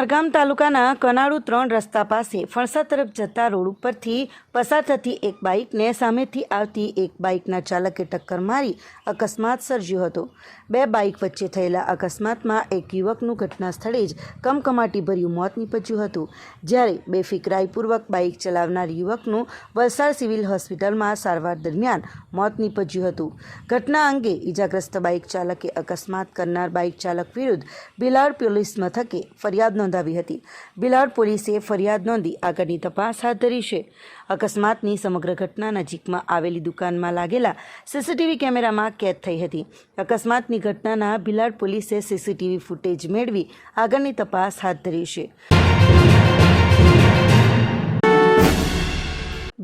ઉમરગામ તાલુકાના કનાળુ ત્રણ રસ્તા પાસે ફણસા તરફ જતા રોડ ઉપરથી પસાર થતી એક બાઇકને સામેથી આવતી એક બાઇકના ચાલકે ટક્કર મારી અકસ્માત સર્જ્યો હતો. બે બાઇક વચ્ચે થયેલા અકસ્માતમાં એક યુવકનું ઘટના સ્થળે જ કમકમાટીભર્યું મોત નીપજ્યું હતું. જ્યારે બેફિકરાઈપૂર્વક બાઇક ચલાવનાર યુવકનું વલસાડ સિવિલ હોસ્પિટલમાં સારવાર દરમિયાન મોત નીપજ્યું હતું. ઘટના અંગે ઇજાગ્રસ્ત બાઇક ચાલકે અકસ્માત કરનાર બાઇક ચાલક વિરુદ્ધ બિલાડ પોલીસ મથકે ફરિયાદ નોંધાવી હતી. બિલાડ પોલીસે ફરિયાદ નોંધી આગળની તપાસ હાથ ધરી છે. અકસ્માતની સમગ્ર ઘટના નજીકમાં આવેલી દુકાનમાં લાગેલા સીસીટીવી કેમેરામાં કેદ થઈ હતી. અકસ્માતની ઘટનાના બિલાડ પોલીસે સીસીટીવી ફૂટેજ મેળવી આગળની તપાસ હાથ ધરી છે.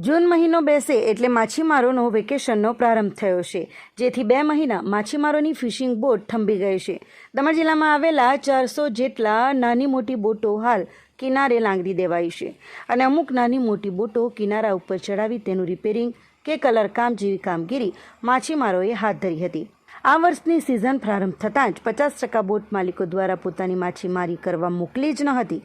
જૂન મહિનો બેસે એટલે માછીમારોનો વેકેશનનો પ્રારંભ થયો છે. જેથી બે મહિના માછીમારોની ફિશિંગ બોટ થંભી ગઈ છે. દમણ જિલ્લામાં આવેલા ચારસો જેટલા નાની મોટી બોટો હાલ કિનારે લાંગરી દેવાઈ છે અને અમુક નાની મોટી બોટો કિનારા ઉપર ચડાવી તેનું રિપેરિંગ કે કલરકામ જેવી કામગીરી માછીમારોએ હાથ ધરી હતી. આ વર્ષની સિઝન પ્રારંભ થતાં જ પચાસ ટકા બોટ માલિકો દ્વારા પોતાની માછીમારી કરવા મોકલી જ ન હતી.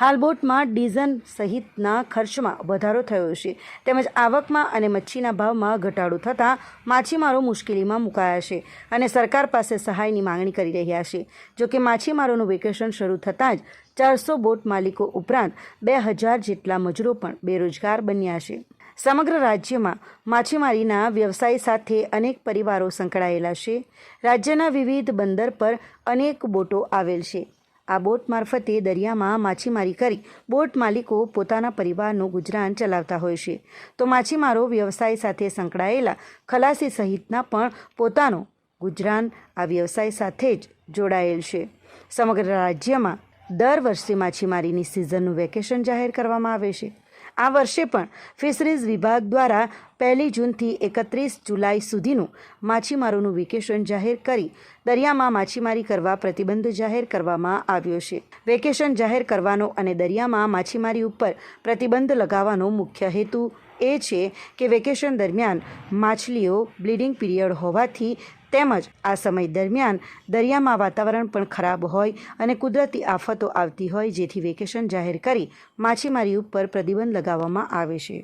હાલ બોટમાં ડીઝલ સહિતના ખર્ચમાં વધારો થયો છે. તેમજ આવકમાં અને મચ્છીના ભાવમાં ઘટાડો થતાં માછીમારો મુશ્કેલીમાં મુકાયા છે અને સરકાર પાસે સહાયની માંગણી કરી રહ્યા છે. જોકે માછીમારોનું વેકેશન શરૂ થતાં જ ચારસો બોટ માલિકો ઉપરાંત બે હજાર જેટલા મજૂરો પણ બેરોજગાર બન્યા છે. સમગ્ર રાજ્યમાં માછીમારીના વ્યવસાય સાથે અનેક પરિવારો સંકળાયેલા છે. રાજ્યના વિવિધ બંદર પર અનેક બોટો આવેલ છે. આ બોટ મારફતે દરિયામાં માછીમારી કરી બોટ માલિકો પોતાના પરિવારનું ગુજરાન ચલાવતા હોય છે. તો માછીમારો વ્યવસાય સાથે સંકળાયેલા ખલાસી સહિતના પણ પોતાનો ગુજરાન આ વ્યવસાય સાથે જ જોડાયેલ છે. સમગ્ર રાજ્યમાં દર વર્ષે માછીમારીની સિઝનનું વેકેશન જાહેર કરવામાં આવે છે. આ વર્ષે પણ ફિશરીઝ વિભાગ દ્વારા પહેલી જૂનથી એકત્રીસ જુલાઈ સુધીનું માછીમારોનું વેકેશન જાહેર કરી દરિયામાં માછીમારી કરવા પ્રતિબંધ જાહેર કરવામાં આવ્યો છે. વેકેશન જાહેર કરવાનો અને દરિયામાં માછીમારી ઉપર પ્રતિબંધ લગાવવાનો મુખ્ય હેતુ એ છે કે વેકેશન દરમિયાન માછલીઓ બ્લીડિંગ પીરિયડ હોવાથી તેમજ આ સમય દરમિયાન દરિયામાં વાતાવરણ પણ ખરાબ હોય અને કુદરતી આફતો આવતી હોય જેથી વેકેશન જાહેર કરી માછીમારી ઉપર પ્રતિબંધ લગાવવામાં આવે છે.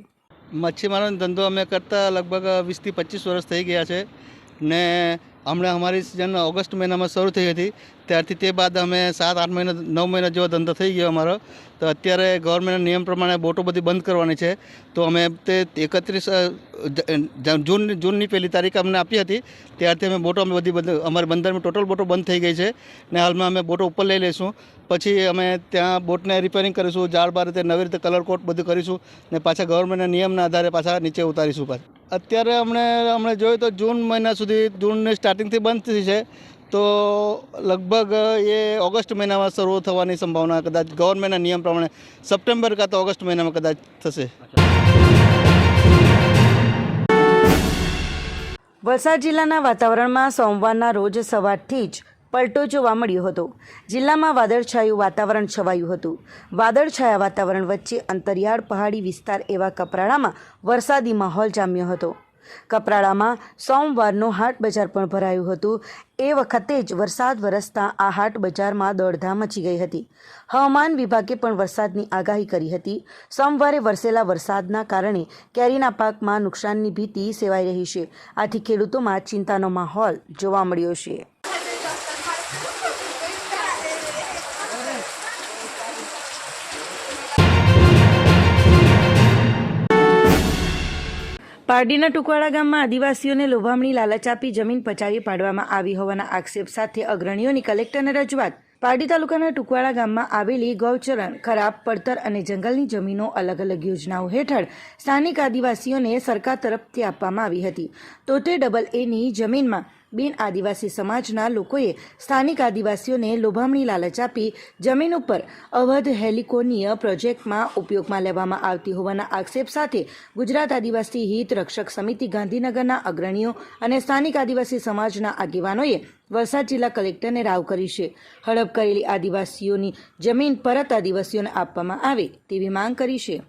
મચ્છીમારોનો ધંધો અમે કરતા લગભગ વીસથી પચીસ વર્ષ થઈ ગયા છે ને હમણાં અમારી સિઝન ઓગસ્ટ મહિનામાં શરૂ થઈ હતી. ત્યારથી તે બાદ અમે સાત, આઠ મહિના, નવ મહિના જેવો ધંધો થઈ ગયો અમારો. તો અત્યારે ગવર્મેન્ટના નિયમ પ્રમાણે બોટો બધી બંધ કરવાની છે. તો અમે તે એકત્રીસ જૂન, જૂનની પહેલી તારીખ અમને આપી હતી. ત્યારથી અમે બોટો અમે બધી બંધ, અમારી બંદરમાં ટોટલ બોટો બંધ થઈ ગઈ છે ને હાલમાં અમે બોટો ઉપર લઈ લઈશું. પછી અમે ત્યાં બોટને રિપેરિંગ કરીશું, ઝાડ બાર રીતે નવી રીતે કલર કોટ બધું કરીશું ને પાછા ગવર્મેન્ટના નિયમના આધારે પાછા નીચે ઉતારીશું પાછા. અત્યારે અમને અમને જોયું તો જૂન મહિના સુધી જૂનની સ્ટાર્ટિંગથી બંધ થઈ છે. તો લગભગ એ ઓગસ્ટ મહિનામાં શરૂ થવાની સંભાવના કદાચ ગવર્મેન્ટના નિયમ પ્રમાણે સપ્ટેમ્બર કાં તો ઓગસ્ટ મહિનામાં કદાચ થશે. વલસાડ જિલ્લાના વાતાવરણમાં સોમવારના રોજ સવારથી જ પલટો જોવા મળ્યો હતો. જિલ્લામાં વાદળછાયું વાતાવરણ છવાયું હતું. વાદળછાયા વાતાવરણ વચ્ચે અંતરિયાળ પહાડી વિસ્તાર એવા કપરાડામાં વરસાદી માહોલ જામ્યો હતો. કપરાડામાં સોમવારનું હાટ બજાર પણ ભરાયું હતું. એ વખતે જ વરસાદ વરસતા આ હાટ બજારમાં દોડધામ મચી ગઈ હતી. હવામાન વિભાગે પણ વરસાદની આગાહી કરી હતી. સોમવારે વરસેલા વરસાદના કારણે કેરીના પાકમાં નુકસાનની ભીતિ સેવાઈ રહી છે. આથી ખેડૂતોમાં ચિંતાનો માહોલ જોવા મળ્યો છે. પારડીના ટુકવાડા ગામમાં આદિવાસીઓને લોભામણી લાલચ આપી જમીન પચાવી પાડવામાં આવી હોવાના આક્ષેપ સાથે અગ્રણીઓની કલેક્ટરને રજૂઆત. પારડી તાલુકાના ટુકવાડા ગામમાં આવેલી ગૌચરણ, ખરાબ, પડતર અને જંગલની જમીનો અલગ અલગ યોજનાઓ હેઠળ સ્થાનિક આદિવાસીઓને સરકાર તરફથી આપવામાં આવી હતી. તો તે ડબલ એની જમીનમાં બિન આદિવાસી સમાજના લોકોએ સ્થાનિક આદિવાસીઓને લોભામણી લાલચ આપી જમીન ઉપર અવધ હેલિકોનીય પ્રોજેક્ટમાં ઉપયોગમાં લેવામાં આવતી હોવાના આક્ષેપ સાથે ગુજરાત આદિવાસી હિત રક્ષક સમિતિ ગાંધીનગરના અગ્રણીઓ અને સ્થાનિક આદિવાસી સમાજના આગેવાનોએ વલસાડ જિલ્લા કલેક્ટરને રાવ કરી છે. હડપ કરેલી આદિવાસીઓની જમીન પરત આદિવાસીઓને આપવામાં આવે તેવી માંગ કરી છે.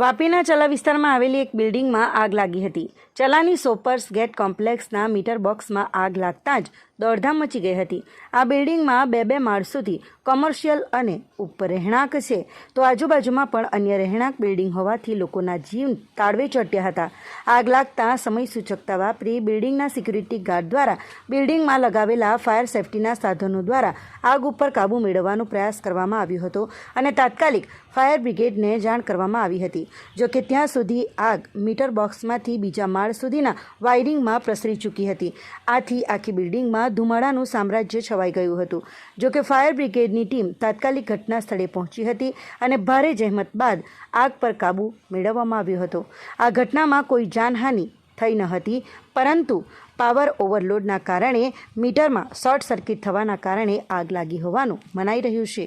વાપીના ચલા વિસ્તારમાં આવેલી એક બિલ્ડિંગમાં આગ લાગી હતી. ચલાની સોપર્સ ગેટ કોમ્પ્લેક્સના મીટર બોક્સમાં આગ લાગતા જ દોડધામ મચી ગઈ હતી. આ બિલ્ડિંગમાં બે બે માળ સુધી કોમર્શિયલ અને ઉપર રહેણાંક છે. તો આજુબાજુમાં પણ અન્ય રહેણાંક બિલ્ડિંગ હોવાથી લોકોના જીવ તાળવે ચોટ્યા હતા. આગ લાગતા સમય સૂચકતા વાપરી બિલ્ડિંગના સિક્યુરિટી ગાર્ડ દ્વારા બિલ્ડિંગમાં લગાવેલા ફાયર સેફટીના સાધનો દ્વારા આગ ઉપર કાબૂ મેળવવાનો પ્રયાસ કરવામાં આવ્યો હતો અને તાત્કાલિક ફાયર બ્રિગેડને જાણ કરવામાં આવી હતી. જોકે ત્યાં સુધી આગ મીટર બોક્સમાંથી બીજા માળ સુધીના વાયરિંગમાં પ્રસરી ચૂકી હતી. આથી આખી બિલ્ડિંગમાં ધુમાડાનું સામ્રાજ્ય છવાઈ ગયું હતું. જોકે ફાયર બ્રિગેડની ટીમ તાત્કાલિક ઘટના સ્થળે પહોંચી હતી અને ભારે જહેમત બાદ આગ પર કાબૂ મેળવવામાં આવ્યો હતો. આ ઘટનામાં કોઈ જાનહાનિ થઈ ન હતી, પરંતુ પાવર ઓવરલોડના કારણે મીટરમાં શોર્ટ સર્કિટ થવાના કારણે આગ લાગી હોવાનું મનાઈ રહ્યું છે.